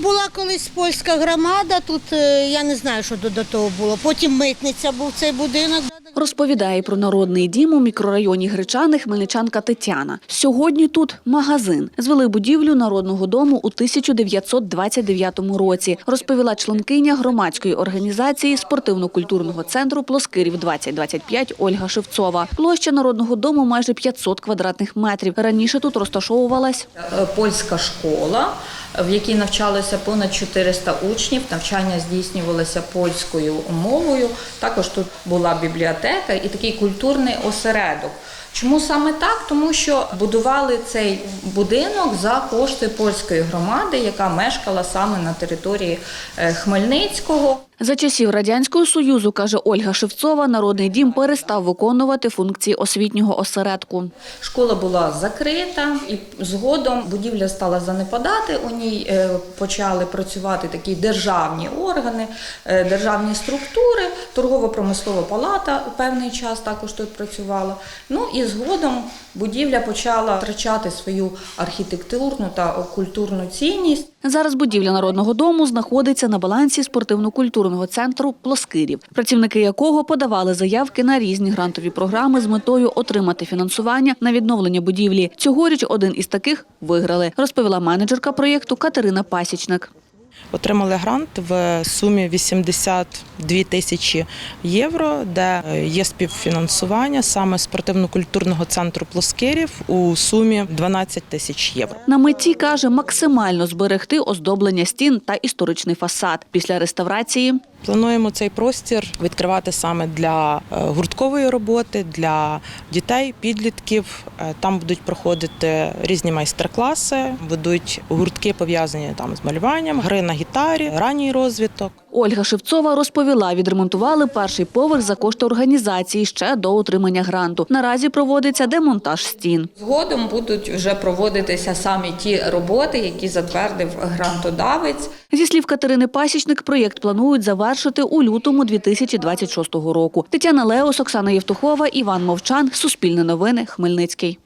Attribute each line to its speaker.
Speaker 1: Була колись польська громада, тут е, я не знаю, що до, того було. Потім митниця був цей будинок.
Speaker 2: Розповідає про народний дім у мікрорайоні Гречани хмельничанка Тетяна. Сьогодні тут магазин. Звели будівлю народного дому у 1929 році, розповіла членкиня громадської організації спортивно-культурного центру Плоскирів 2025 Ольга Шевцова. Площа народного дому майже 500 квадратних метрів. Раніше тут розташовувалась
Speaker 3: Е, польська школа, в якій навчалося понад 400 учнів. Навчання здійснювалося польською мовою. Також тут була бібліотека і такий культурний осередок. Чому саме так? Тому що будували цей будинок за кошти польської громади, яка мешкала саме на території е, Хмельницького.
Speaker 2: За часів радянського союзу, каже Ольга Шевцова, народний дім перестав виконувати функції освітнього осередку.
Speaker 3: Школа була закрита, і згодом будівля стала занепадати. У ній е, почали працювати такі державні органи, е, державні структури. Торгово-промислова палата певний час також тут працювала. Ну і згодом будівля почала втрачати свою архітектурну та культурну цінність.
Speaker 2: Зараз будівля народного дому знаходиться на балансі спортивно-культурного центру Плоскирів, працівники якого подавали заявки на різні грантові програми з метою отримати фінансування на відновлення будівлі. Цьогоріч один із таких виграли, розповіла менеджерка проєкту Катерина Пасічник.
Speaker 4: Отримали грант в сумі 82 тисячі євро, де е, є співфінансування саме спортивно-культурного центру Плоскирів у сумі 12 тисяч євро.
Speaker 2: На меті каже максимально зберегти оздоблення стін та історичний фасад після реставрації.
Speaker 4: Плануємо цей простір відкривати саме для е, гурткової роботи, для дітей, підлітків. Е, Там будуть проходити різні майстер-класи, будуть гуртки пов'язані там з малюванням, гри на гітарі, ранній розвиток.
Speaker 2: Ольга Шевцова розповіла, відремонтували перший поверх за кошти організації ще до отримання гранту. Наразі проводиться демонтаж стін.
Speaker 3: Згодом будуть вже проводитися самі ті роботи, які затвердив грантодавець.
Speaker 2: Зі слів Катерини Пасічник, проєкт планують завершити у лютому 2026 року. Тетяна Леос, Оксана Євтухова, Іван Мовчан. Суспільне новини. Хмельницький.